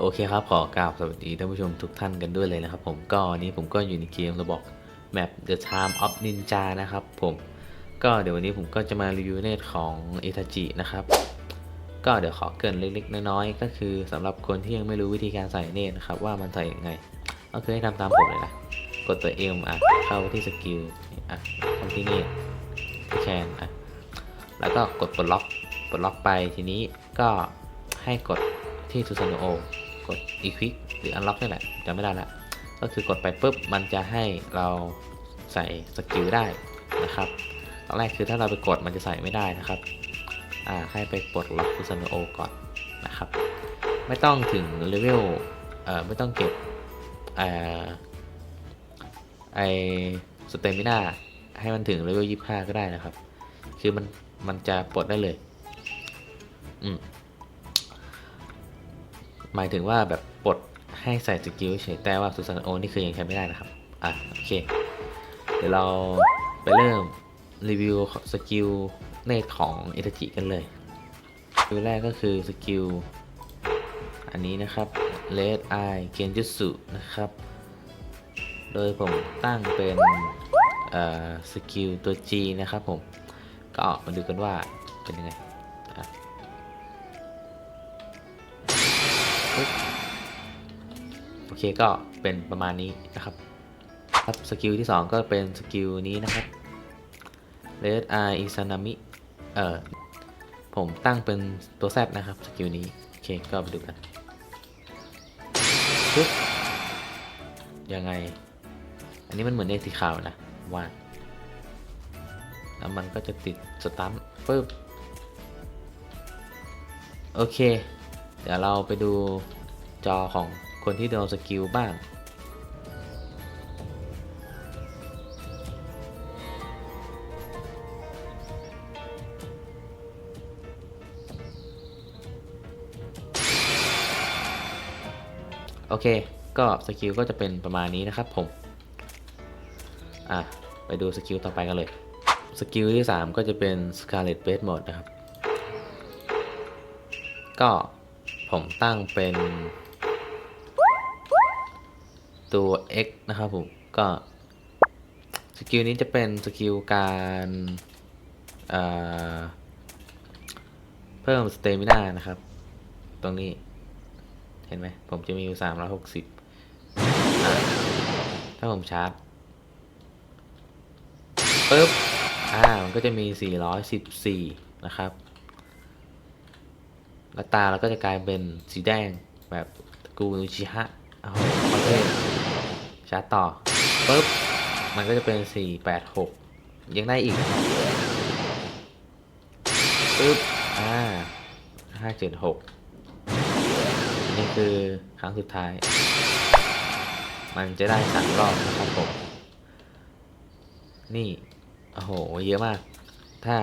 โอเคครับ ขอกราบสวัสดีท่านผู้ชมทุกท่านกันด้วยเลยนะครับผมก็วันนี้ผมก็อยู่ในเกมระบอก Map The Time of Ninja นะครับผมก็เดี๋ยววันนี้ผมก็จะมารีวิวเนตของเอทาจินะครับ ก็เดี๋ยวขอเกินเล็กๆ น้อยๆ ก็คือสำหรับคนที่ยังไม่รู้วิธีการใส่เนตนะครับว่ามันใส่ยังไง ก็คือให้ทำตามผมเลยนะ กดตัว M อะเข้าที่สกิลอะเข้าที่เนตแคนอะแล้วก็กดปลดล็อกปลดล็อกไปทีนี้ก็ให้กดที่ทูซานโอ กด Equip หรือ Unlock นี่แหละจำไม่ได้ละก็คือกดไปปุ๊บมันจะให้เราใส่สกิลได้นะครับตอนแรกคือถ้าเราไปกดมันจะใส่ไม่ได้นะครับอ่าให้ไปปลดล็อกทูซานโอก่อนนะครับ ไม่ต้องถึงเลเวลเอ่อไม่ต้องเก็บเอ่อไอสเตมิน่าให้มันถึงเลเวลยี่ห้าก็ได้นะครับ คือมันมันจะปลดได้เลย อืม หมายถึงว่าแบบปลดให้ใส่สกิลเฉยแต่ว่าสุสานโอนี่คือยังใช้ไม่ได้นะครับ อะโอเค เดี๋ยวเราไปเริ่มรีวิวสกิลเนตของเอทจิกันเลยสกิลแรกก็คือสกิลอันนี้นะครับ Red Eye Genjutsu นะครับ โดยผมตั้งเป็นสกิลตัว G นะครับผม ก็มาดูกันว่าเป็นยังไง เคก็เป็นประมาณนี้นะครับครับสกิลที่ 2 ก็เป็นสกิลนี้นะครับ Red Eye Izanami เอ่อผมตั้งเป็นตัว Z นะครับสกิลนี้โอเคก็ไปดูกันปึ๊บยังไง อันนี้มันเหมือนเนสีขาวนะว่าแล้วมันก็จะติดสตัมป์ปึ๊บโอเค เดี๋ยวเราไปดูจอของ คนที่โดนสกิลบ้าง โอเค ก็สกิลก็จะเป็นประมาณนี้นะครับผม อะ ไปดูสกิลต่อไปกันเลย สกิลที่ 3 ก็จะเป็น Scarlet Blade Mode นะครับ ก็ผมตั้งเป็น ตัว X นะครับผมก็สกิลนี้จะเป็นสกิลการเอ่อเพิ่มสเตมิน่านะครับ ตรงนี้เห็นไหมผมจะมีอยู่360อะถ้าผมชาร์จปึ๊บอ่ามันก็จะมี414นะครับแล้วตาเราก็จะกลายเป็นสีแดงแบบกูนูชิฮะอ้โหโอเค ชาร์จต่อปึ๊บมันก็จะเป็น 486 ยังได้อีกปึ๊บอ่า576 นี่คือครั้งสุดท้าย มันจะได้สามรอบนะครับผม นี่ โอ้โห เยอะมาก ถ้า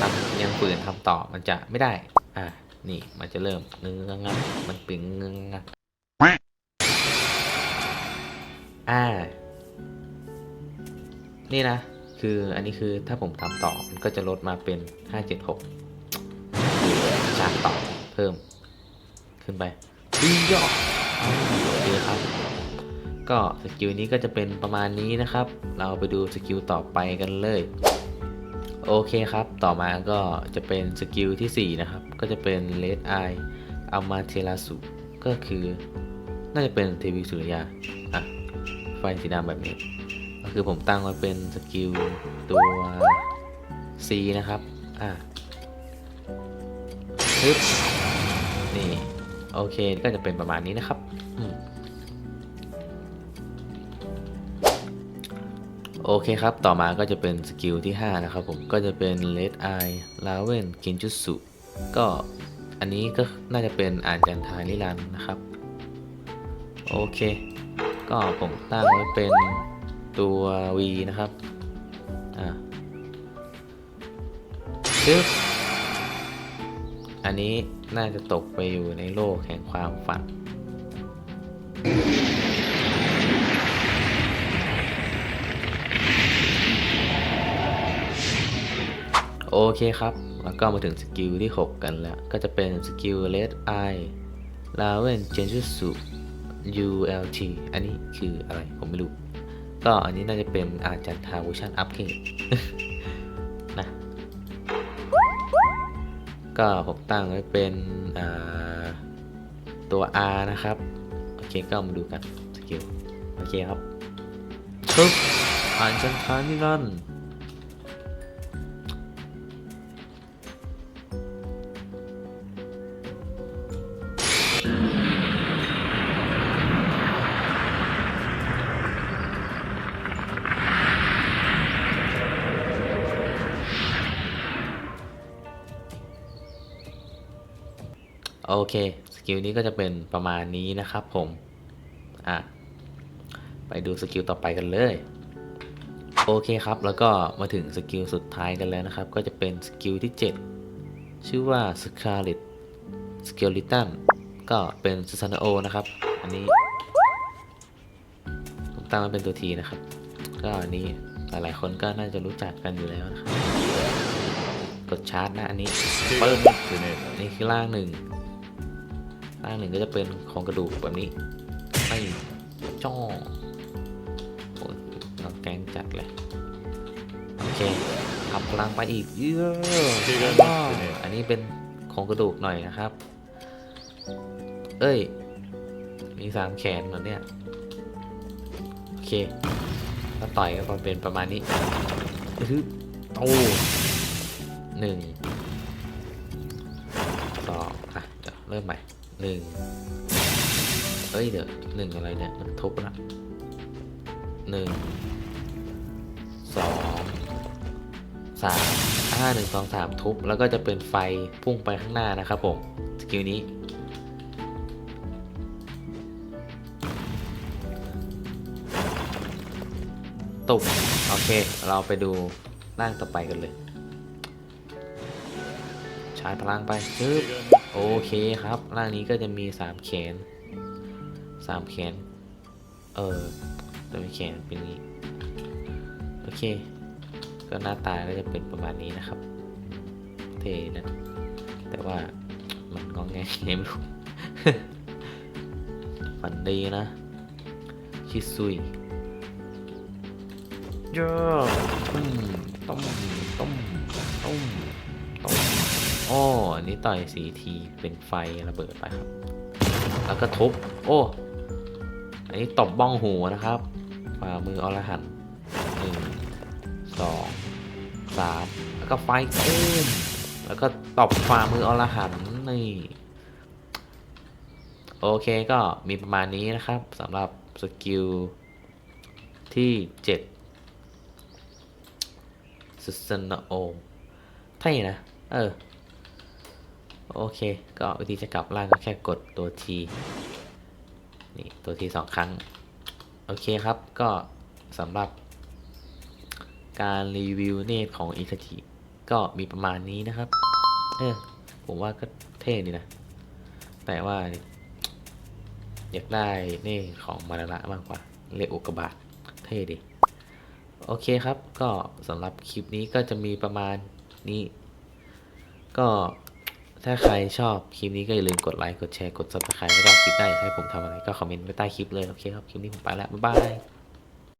ทำยังฝืนทำต่อมันจะไม่ได้ อะนี่มันจะเริ่มงึงงักงักมันปิงงึงงัก อ่า นี่นะ คืออันนี้คือถ้าผมทำต่อ มันก็จะลดมาเป็น 576คือชาร์จต่อเพิ่ม ขึ้นไปวิ่งยออ่าโอเคครับก็สกิลนี้ก็จะเป็นประมาณนี้นะครับ เราไปดูสกิลต่อไปกันเลย โอเคครับ ต่อมาก็จะเป็นสกิลที่ 4 นะครับ ก็จะเป็น Red Eye Amaterasu ก็คือ น่าจะเป็นเทวีสุริยา อะ ไฟสีดำแบบนี้ ก็คือผมตั้งไว้เป็นสกิลตัว C นะครับ อะปึ๊บนี่ โอเค ก็จะเป็นประมาณนี้นะครับโอเคครับ ต่อมาก็จะเป็นสกิลที่ 5 นะครับผม ก็จะเป็น Red Eye Raven Genjutsu ก็อันนี้ก็น่าจะเป็นอ่านจันทานิรันนะครับ โอเค ก็ผมตั้งไว้เป็นตัว V นะครับอ่าชึบอันนี้น่าจะตกไปอยู่ในโลกแห่งความฝัน โอเคครับ แล้วก็มาถึงสกิลที่ 6 กันแล้ว ก็จะเป็นสกิล Red Eye ลาเวนเจนจุสุ ULT อันนี้คืออะไรผมไม่รู้ ก็อันนี้น่าจะเป็นอาจจะทาเวอร์ชันอัปเกรดนะก็ผมตั้งไว้เป็นตัว R นะครับ โอเคก็มาดูกันสกิลโอเคครับปึ๊บอ่านจันทานิรันดร์ โอเค สกิลนี้ก็จะเป็นประมาณนี้นะครับผม อะ ไปดูสกิลต่อไปกันเลย โอเคครับ แล้วก็มาถึงสกิลสุดท้ายกันแล้วนะครับ ก็จะเป็นสกิลที่ 7 ชื่อว่า Scarlet Skeleton ก็เป็นซ s a n a o นะครับ อันนี้ ผมตั้งมันเป็นตัวทีนะครับ ก็อันนี้หลายๆคนก็น่าจะรู้จักกันอยู่แล้วนะครับ กดชาร์จนะอันนี้เปิ้ลนี่คือล่างหนึ่งางหนึ่งก็จะเป็นโครงกระดูกแบบนี้ไม่จ้อโอ้ยเราแกงจัดเลย โอเคอัพพลังไปอีกเยอะอันนี้เป็นโครงกระดูกหน่อยนะครับ เอ้ย มีสามแขนเหรอเนี่ย โอเคก็ต่อยก็เป็นประมาณนี้ฮึโตหนึ่งสองอะเริ่มใหม่ หนึ่งเอ้ยเดี๋ยวหนึ่งอะไรเนี่ย มันทุบละหนึ่งสองสามห้าหนึ่งสองสามทุบ แล้วก็จะเป็นไฟพุ่งไปข้างหน้านะครับผม สกิลนี้ ตุบโอเค เราไปดูร่างต่อไปกันเลย ชาร์จพลังไปปึ๊บโอเคครับร่างนี้ก็จะมีสามแขนสามแขน เออตัวแขนเป็นนี้ โอเค ก็หน้าตาก็จะเป็นประมาณนี้นะครับ เท่นะ แต่ว่ามันงองแงไม่รู้ฝันดีนะ ชิซุยเยอะต้มต้มต้มต้มต้ม โอ้อันนี้ต่อยสีทีเป็นไฟระเบิดไปครับ แล้วก็ทุบ โอ้ อันนี้ตบบ้องหูนะครับฝ่ามืออรหันหนึ่งสองสามแล้วก็ไฟขึ้นแล้วก็ตบฝ่ามืออรหันนี่โอเคก็มีประมาณนี้นะครับสำหรับสกิลที่7สุสนโอมเท่นะ เออ โอเค ก็วิธีจะกลับล่างก็แค่กดตัว T นี่ตัว T สองครั้ง โอเคครับ ก็สำหรับการรีวิวเนตของอิคาจิก็มีประมาณนี้นะครับ เออ ผมว่าก็เท่ดีนะ แต่ว่า อยากได้เน่ของมาระละมากกว่า เลโอกบาทเท่ดี โอเคครับ ก็สำหรับคลิปนี้ก็จะมีประมาณนี้ ก็ ถ้าใครชอบคลิปนี้ก็อย่าลืมกดไลค์ กดแชร์ กดซับสไครต์แล้วก็คลิปหน้าอยากให้ผมทำอะไรก็คอมเมนต์ไว้ใต้คลิปเลย โอเคครับ คลิปนี้ผมไปแล้ว บ๊ายบาย